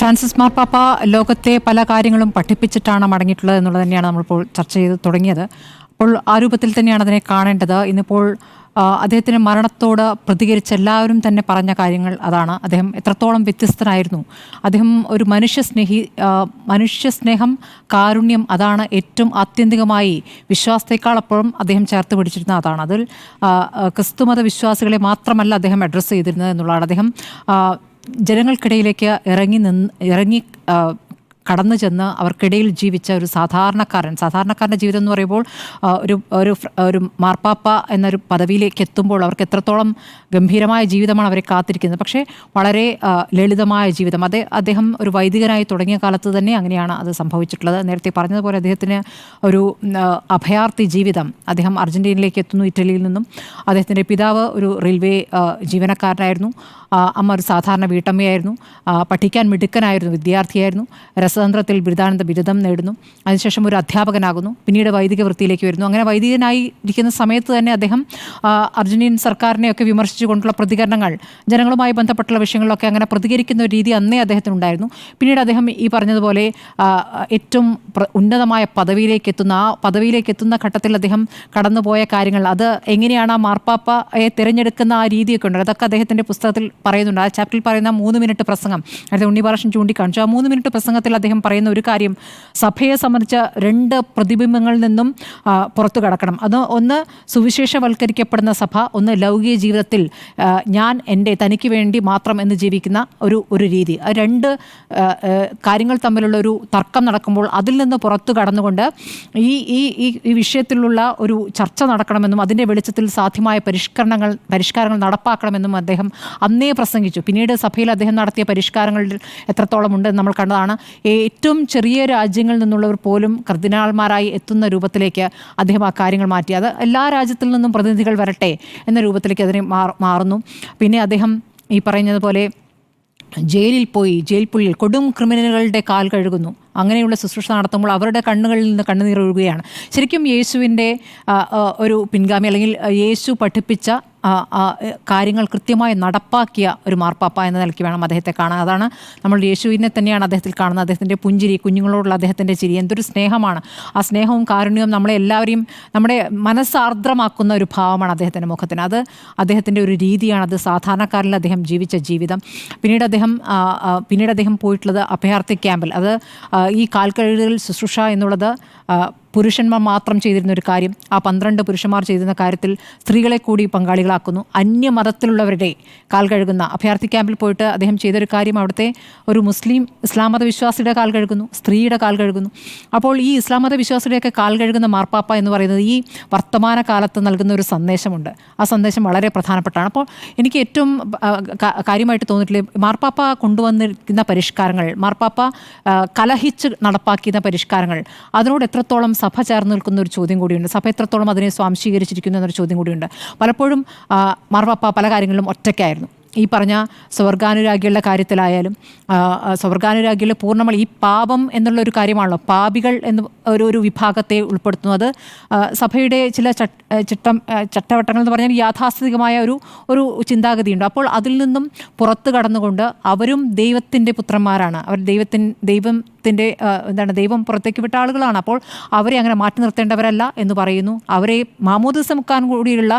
Francis മാർപ്പാപ്പ ലോകത്തെ പല കാര്യങ്ങളും പഠിപ്പിച്ചിട്ടാണ് മടങ്ങിയിട്ടുള്ളത് എന്നുള്ളത് തന്നെയാണ് നമ്മളിപ്പോൾ ചർച്ച ചെയ്ത് തുടങ്ങിയത്. അപ്പോൾ ആ രൂപത്തിൽ തന്നെയാണ് അതിനെ കാണേണ്ടത്. ഇന്നിപ്പോൾ അദ്ദേഹത്തിന് മരണത്തോട് പ്രതികരിച്ച എല്ലാവരും തന്നെ പറഞ്ഞ കാര്യങ്ങൾ അതാണ്. അദ്ദേഹം എത്രത്തോളം വ്യത്യസ്തനായിരുന്നു. അദ്ദേഹം ഒരു മനുഷ്യസ്നേഹി മനുഷ്യ മനുഷ്യസ്നേഹം കാരുണ്യം അതാണ് ഏറ്റവും ആത്യന്തികമായി വിശ്വാസത്തെക്കാൾ അപ്പോഴും അദ്ദേഹം ചേർത്ത് പിടിച്ചിരുന്ന അതാണ്. അതിൽ ക്രിസ്തുമത വിശ്വാസികളെ മാത്രമല്ല അദ്ദേഹം അഡ്രസ്സ് ചെയ്തിരുന്നത് എന്നുള്ളതാണ്. അദ്ദേഹം ജനങ്ങൾക്കിടയിലേക്ക് ഇറങ്ങി നിന്ന് ഇറങ്ങി കടന്നു ചെന്ന് അവർക്കിടയിൽ ജീവിച്ച ഒരു സാധാരണക്കാരൻ സാധാരണക്കാരന്റെ ജീവിതം എന്ന് പറയുമ്പോൾ ഒരു ഒരു ഒരു മാർപ്പാപ്പ എന്നൊരു പദവിയിലേക്ക് എത്തുമ്പോൾ അവർക്ക് എത്രത്തോളം ഗംഭീരമായ ജീവിതമാണ് അവരെ കാത്തിരിക്കുന്നത്. പക്ഷേ വളരെ ലളിതമായ ജീവിതം. അതെ അദ്ദേഹം ഒരു വൈദികനായി തുടങ്ങിയ കാലത്ത് തന്നെ അങ്ങനെയാണ് അത് സംഭവിച്ചിട്ടുള്ളത്. നേരത്തെ പറഞ്ഞതുപോലെ അദ്ദേഹത്തിന് ഒരു അഭയാർത്ഥി ജീവിതം അദ്ദേഹം അർജന്റീനയിലേക്ക് എത്തുന്നു ഇറ്റലിയിൽ നിന്നും. അദ്ദേഹത്തിന്റെ പിതാവ് ഒരു റെയിൽവേ ജീവനക്കാരനായിരുന്നു. അമ്മ ഒരു സാധാരണ വീട്ടമ്മയായിരുന്നു. പഠിക്കാൻ മിടുക്കനായിരുന്നു വിദ്യാർത്ഥിയായിരുന്നു. രസതന്ത്രത്തിൽ ബിരുദാനന്ദ ബിരുദം നേടുന്നു. അതിനുശേഷം ഒരു അധ്യാപകനാകുന്നു. പിന്നീട് വൈദിക വൃത്തിയിലേക്ക് വരുന്നു. അങ്ങനെ വൈദികനായി ഇരിക്കുന്ന സമയത്ത് തന്നെ അദ്ദേഹം അർജന്റീൻ സർക്കാരിനെയൊക്കെ വിമർശിച്ചുകൊണ്ടുള്ള പ്രതികരണങ്ങൾ ജനങ്ങളുമായി ബന്ധപ്പെട്ടുള്ള വിഷയങ്ങളിലൊക്കെ അങ്ങനെ പ്രതികരിക്കുന്ന ഒരു രീതി അന്നേ അദ്ദേഹത്തിനുണ്ടായിരുന്നു. പിന്നീട് അദ്ദേഹം ഈ പറഞ്ഞതുപോലെ ഏറ്റവും ഉന്നതമായ പദവിയിലേക്ക് എത്തുന്ന ആ പദവിയിലേക്ക് എത്തുന്ന ഘട്ടത്തിൽ അദ്ദേഹം കടന്നുപോയ കാര്യങ്ങൾ അത് എങ്ങനെയാണ് ആ മാർപ്പാപ്പയെ തിരഞ്ഞെടുക്കുന്ന ആ രീതിയൊക്കെ ഉണ്ട് അതൊക്കെ അദ്ദേഹത്തിന്റെ പുസ്തകത്തിൽ പറയുന്നുണ്ട്. ആ ചാപ്റ്ററിൽ പറയുന്ന മൂന്ന് മിനിറ്റ് പ്രസംഗം അടുത്ത ഉണ്ണിപാർഷൻ ചൂണ്ടിക്കാണിച്ചു. ആ മൂന്ന് മിനിറ്റ് പ്രസംഗത്തിൽ അദ്ദേഹം പറയുന്ന ഒരു കാര്യം സഭയെ സംബന്ധിച്ച രണ്ട് പ്രതിബിംബങ്ങളിൽ നിന്നും പുറത്തു കടക്കണം. അത് ഒന്ന് സുവിശേഷവൽക്കരിക്കപ്പെടുന്ന സഭ. ഒന്ന് ലൗകിക ജീവിതത്തിൽ ഞാൻ എന്റെ തനിക്ക് വേണ്ടി മാത്രം എന്ന് ജീവിക്കുന്ന ഒരു ഒരു രീതി. ആ രണ്ട് കാര്യങ്ങൾ തമ്മിലുള്ള ഒരു തർക്കം നടക്കുമ്പോൾ അതിൽ നിന്ന് പുറത്തു കടന്നുകൊണ്ട് ഈ ഈ ഈ വിഷയത്തിലുള്ള ഒരു ചർച്ച നടക്കണമെന്നും അതിന്റെ വെളിച്ചത്തിൽ സാധ്യമായ പരിഷ്കരണങ്ങൾ പരിഷ്കാരങ്ങൾ നടപ്പാക്കണമെന്നും അദ്ദേഹം അന്നേ പ്രസംഗിച്ചു. പിന്നീട് സഭയിൽ അദ്ദേഹം നടത്തിയ പരിഷ്കാരങ്ങളിൽ എത്രത്തോളം ഉണ്ട് നമ്മൾ കണ്ടതാണ്. ഏറ്റവും ചെറിയ രാജ്യങ്ങളിൽ നിന്നുള്ളവർ പോലും കർദിനാൾമാരായി എത്തുന്ന രൂപത്തിലേക്ക് അദ്ദേഹം ആ കാര്യങ്ങൾ മാറ്റി. അത് എല്ലാ രാജ്യത്തിൽ നിന്നും പ്രതിനിധികൾ വരട്ടെ എന്ന രൂപത്തിലേക്ക് അതിനെ മാറുന്നു. പിന്നെ അദ്ദേഹം ഈ പറയുന്നതുപോലെ ജയിലിൽ പോയി ജയിൽ പുള്ളിൽ കൊടും ക്രിമിനലുകളുടെ കാൽ കഴുകുന്നു. അങ്ങനെയുള്ള ശുശ്രൂഷ നടത്തുമ്പോൾ അവരുടെ കണ്ണുകളിൽ നിന്ന് കണ്ണുനീർ ഒഴുകുകയാണ്. ശരിക്കും യേശുവിന്റെ ഒരു പിൻഗാമി അല്ലെങ്കിൽ യേശു പഠിപ്പിച്ച കാര്യങ്ങൾ കൃത്യമായി നടപ്പാക്കിയ ഒരു മാർപ്പാപ്പ എന്ന നിലയ്ക്ക് വേണം അദ്ദേഹത്തെ കാണാൻ. അതാണ് നമ്മൾ യേശുവിനെ തന്നെയാണ് അദ്ദേഹത്തിൽ കാണുന്നത്. അദ്ദേഹത്തിന്റെ പുഞ്ചിരി കുഞ്ഞുങ്ങളോടുള്ള അദ്ദേഹത്തിന്റെ ചിരി. എന്തൊരു സ്നേഹമാണ്. ആ സ്നേഹവും കാരുണ്യവും നമ്മളെ എല്ലാവരെയും നമ്മുടെ മനസ്സാർദ്രമാക്കുന്ന ഒരു ഭാവമാണ് അദ്ദേഹത്തിന്റെ മുഖത്തിന്. അത് അദ്ദേഹത്തിന്റെ ഒരു രീതിയാണ്. അത് സാധാരണക്കാരിൽ അദ്ദേഹം ജീവിച്ച ജീവിതം. പിന്നീട് അദ്ദേഹം പിന്നീട് അദ്ദേഹം പോയിട്ടുള്ളത് അഭയാർത്ഥി ക്യാമ്പിൽ. അത് ഈ കാൽക്കഴുകൽ ശുശ്രൂഷ എന്നുള്ളത് പുരുഷന്മാർ മാത്രം ചെയ്തിരുന്ന ഒരു കാര്യം ആ പന്ത്രണ്ട് പുരുഷന്മാർ ചെയ്തിരുന്ന കാര്യത്തിൽ സ്ത്രീകളെ കൂടി പങ്കാളികളാക്കുന്നു. അന്യമതത്തിലുള്ളവരുടെ കാൽ കഴുകുന്ന. അഭയാർത്ഥി ക്യാമ്പിൽ പോയിട്ട് അദ്ദേഹം ചെയ്തൊരു കാര്യം അവിടുത്തെ ഒരു മുസ്ലിം ഇസ്ലാം മത വിശ്വാസിയുടെ കാൽ കഴുകുന്നു. സ്ത്രീയുടെ കാൽ കഴുകുന്നു. അപ്പോൾ ഈ ഇസ്ലാം മത വിശ്വാസിയുടെയൊക്കെ കാൽ കഴുകുന്ന മാർപ്പാപ്പ എന്ന് പറയുന്നത് ഈ വർത്തമാന കാലത്ത് നൽകുന്ന ഒരു സന്ദേശമുണ്ട്. ആ സന്ദേശം വളരെ പ്രധാനപ്പെട്ടാണ്. അപ്പോൾ എനിക്ക് ഏറ്റവും കാര്യമായിട്ട് തോന്നിയിട്ടില്ല മാർപ്പാപ്പ കൊണ്ടുവന്നിരിക്കുന്ന പരിഷ്കാരങ്ങൾ മാർപ്പാപ്പ കലഹിച്ച് നടപ്പാക്കിയ പരിഷ്കാരങ്ങൾ അതിനോട് എത്രത്തോളം സഭ ചേർന്ന് നിൽക്കുന്ന ഒരു ചോദ്യം കൂടിയുണ്ട്. സഭ എത്രത്തോളം അതിനെ സ്വാംശീകരിച്ചിരിക്കുന്നു എന്നൊരു ചോദ്യം കൂടിയുണ്ട്. പലപ്പോഴും മാർവാപ്പ പല കാര്യങ്ങളിലും ഒറ്റയ്ക്കായിരുന്നു. ഈ പറഞ്ഞ സ്വർഗാനുരാഗികളുടെ കാര്യത്തിലായാലും സ്വർഗാനുരാഗികൾ പൂർണമായി ഈ പാപം എന്നുള്ള ഒരു കാര്യമാണല്ലോ. പാപികൾ എന്ന് ഒരു ഒരു വിഭാഗത്തെ ഉൾപ്പെടുത്തുന്നത്. സഭയുടെ ചില ചട്ട ചിട്ടം ചട്ടവട്ടങ്ങൾ എന്ന് പറഞ്ഞാൽ യാഥാസ്ഥിതികമായ ഒരു ഒരു ചിന്താഗതിയുണ്ട്. അപ്പോൾ അതിൽ നിന്നും പുറത്തു കടന്നുകൊണ്ട് അവരും ദൈവത്തിന്റെ പുത്രന്മാരാണ്. അവർ ദൈവത്തിൻ ദൈവത്തിന്റെ എന്താണ് ദൈവം പുറത്തേക്ക് വിട്ട ആളുകളാണ്. അപ്പോൾ അവരെ അങ്ങനെ മാറ്റി നിർത്തേണ്ടവരല്ല എന്ന് പറയുന്നു. അവരെ മാമോദിസ മുക്കാൻ കൂടിയുള്ള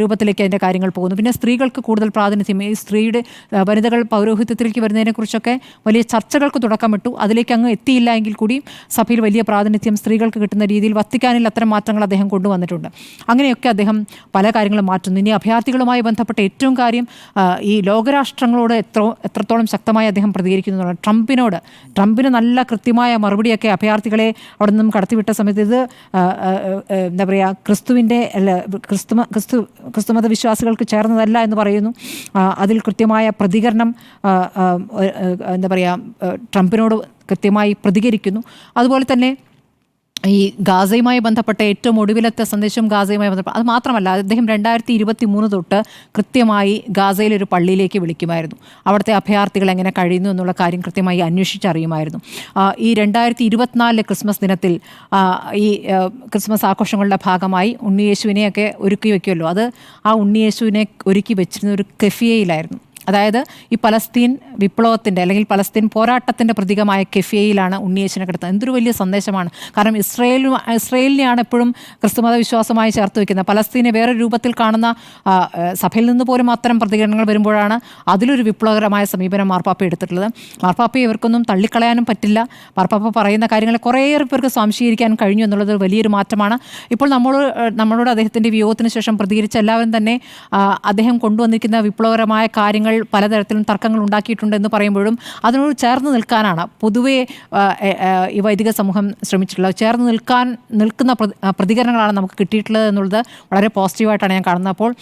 രൂപത്തിലേക്ക് അതിന്റെ കാര്യങ്ങൾ പോകുന്നു. പിന്നെ സ്ത്രീകൾക്ക് കൂടുതൽ പ്രാതിനിധ്യം. ഈ സ്ത്രീയുടെ വനിതകൾ പൗരോഹിത്യത്തിലേക്ക് വരുന്നതിനെക്കുറിച്ചൊക്കെ വലിയ ചർച്ചകൾക്ക് തുടക്കമിട്ടു. അതിലേക്ക് അങ്ങ് എത്തിയില്ല എങ്കിൽ കൂടി സഭയിൽ വലിയ പ്രാതിനിധ്യം സ്ത്രീകൾക്ക് കിട്ടുന്ന രീതിയിൽ വത്തിക്കാനിൽ അത്തരം മാറ്റങ്ങൾ അദ്ദേഹം കൊണ്ടുവന്നിട്ടുണ്ട്. അങ്ങനെയൊക്കെ അദ്ദേഹം പല കാര്യങ്ങളും മാറ്റുന്നു. ഇനി അഭയാർത്ഥികളുമായി ബന്ധപ്പെട്ട ഏറ്റവും കാര്യം ഈ ലോകരാഷ്ട്രങ്ങളോട് എത്ര എത്രത്തോളം ശക്തമായി അദ്ദേഹം പ്രതികരിക്കുന്നു ട്രംപിനോട് ട്രംപിന് നല്ല കൃത്യമായ മറുപടിയൊക്കെ അഭയാർത്ഥികളെ അവിടെ നിന്നും കടത്തിവിട്ട സമയത്ത് ഇത് എന്താ പറയുക ക്രിസ്തുവിന്റെ അല്ല ക്രിസ്തു ക്രിസ്തു ക്രിസ്തുമത വിശ്വാസികൾക്ക് ചേർന്നതല്ല എന്ന് പറയുന്നു. അതിൽ കൃത്യമായ പ്രതികരണം എന്താ പറയുക ട്രംപിനോട് കൃത്യമായി പ്രതികരിക്കുന്നു. അതുപോലെ തന്നെ ഈ ഗാസയുമായി ബന്ധപ്പെട്ട ഏറ്റവും ഒടുവിലത്തെ സന്ദേശം ഗാസയുമായി ബന്ധപ്പെട്ട അത് മാത്രമല്ല അദ്ദേഹം രണ്ടായിരത്തി ഇരുപത്തി മൂന്ന് തൊട്ട് കൃത്യമായി ഗാസയിലെ ഒരു പള്ളിയിലേക്ക് വിളിക്കുമായിരുന്നു. അവിടുത്തെ അഭയാർത്ഥികൾ എങ്ങനെ കഴിയുന്നു എന്നുള്ള കാര്യം കൃത്യമായി അന്വേഷിച്ചറിയുമായിരുന്നു. ഈ രണ്ടായിരത്തി ഇരുപത്തിനാലിലെ ക്രിസ്മസ് ദിനത്തിൽ ഈ ക്രിസ്മസ് ആഘോഷങ്ങളുടെ ഭാഗമായി ഉണ്ണിയേശുവിനെയൊക്കെ ഒരുക്കി വയ്ക്കുമല്ലോ അത് ആ ഉണ്ണിയേശുവിനെ ഒരുക്കി വെച്ചിരുന്ന ഒരു കെഫിയയിലായിരുന്നു. അതായത് ഈ പലസ്തീൻ വിപ്ലവത്തിന്റെ അല്ലെങ്കിൽ പലസ്തീൻ പോരാട്ടത്തിന്റെ പ്രതീകമായ കെഫിയയിലാണ് ഉണ്ണിയേശുവിനെ കിടത്തുന്നത്. എന്തൊരു വലിയ സന്ദേശമാണ്. കാരണം ഇസ്രയേലും ഇസ്രയേലിനെയാണ് എപ്പോഴും ക്രിസ്തുമത വിശ്വാസമായി ചേർത്ത് വയ്ക്കുന്നത്. പലസ്തീനെ വേറെ രൂപത്തിൽ കാണുന്ന സഭയിൽ നിന്ന് പോലും അത്തരം പ്രതികരണങ്ങൾ വരുമ്പോഴാണ് അതിലൊരു വിപ്ലവകരമായ സമീപനം മാർപ്പാപ്പ എടുത്തിട്ടുള്ളത്. മാർപ്പാപ്പയെ ഇവർക്കൊന്നും തള്ളിക്കളയാനും പറ്റില്ല. മാർപ്പാപ്പ പറയുന്ന കാര്യങ്ങളെ കുറേയേറെ പേർക്ക് സ്വാംശീകരിക്കാൻ കഴിഞ്ഞു എന്നുള്ളത് വലിയൊരു മാറ്റമാണ്. ഇപ്പോൾ നമ്മൾ നമ്മളോട് അദ്ദേഹത്തിന്റെ വിയോഗത്തിന് ശേഷം പ്രതികരിച്ച എല്ലാവരും തന്നെ അദ്ദേഹം കൊണ്ടുവന്നിരിക്കുന്ന വിപ്ലവകരമായ കാര്യങ്ങൾ പലതരത്തിലും തർക്കങ്ങൾ ഉണ്ടാക്കിയിട്ടുണ്ട് എന്ന് പറയുമ്പോഴും അതിനോട് ചേർന്ന് നിൽക്കാനാണ്. പൊതുവേ ഈ വൈദിക സമൂഹം ശ്രമിച്ചിട്ടുള്ളത്. ചേർന്ന് നിൽക്കാൻ നിൽക്കുന്ന പ്രതികരണങ്ങളാണ് നമുക്ക് കിട്ടിയിട്ടുള്ളത് എന്നുള്ളത് വളരെ പോസിറ്റീവായിട്ടാണ് ഞാൻ കാണുന്നത്. അപ്പോൾ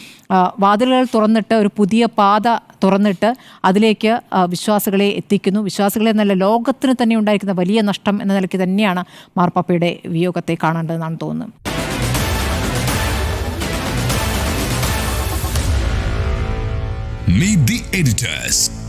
വാതിലുകൾ തുറന്നിട്ട് ഒരു പുതിയ പാത തുറന്നിട്ട് അതിലേക്ക് വിശ്വാസികളെ എത്തിക്കുന്നു. വിശ്വാസികളെ എന്നല്ല ലോകത്തിന് തന്നെ ഉണ്ടായിരിക്കുന്ന വലിയ നഷ്ടം എന്ന നിലയ്ക്ക് തന്നെയാണ് മാർപ്പാപ്പയുടെ വിയോഗത്തെ കാണേണ്ടതെന്നാണ് തോന്നുന്നത്. Meet the editors.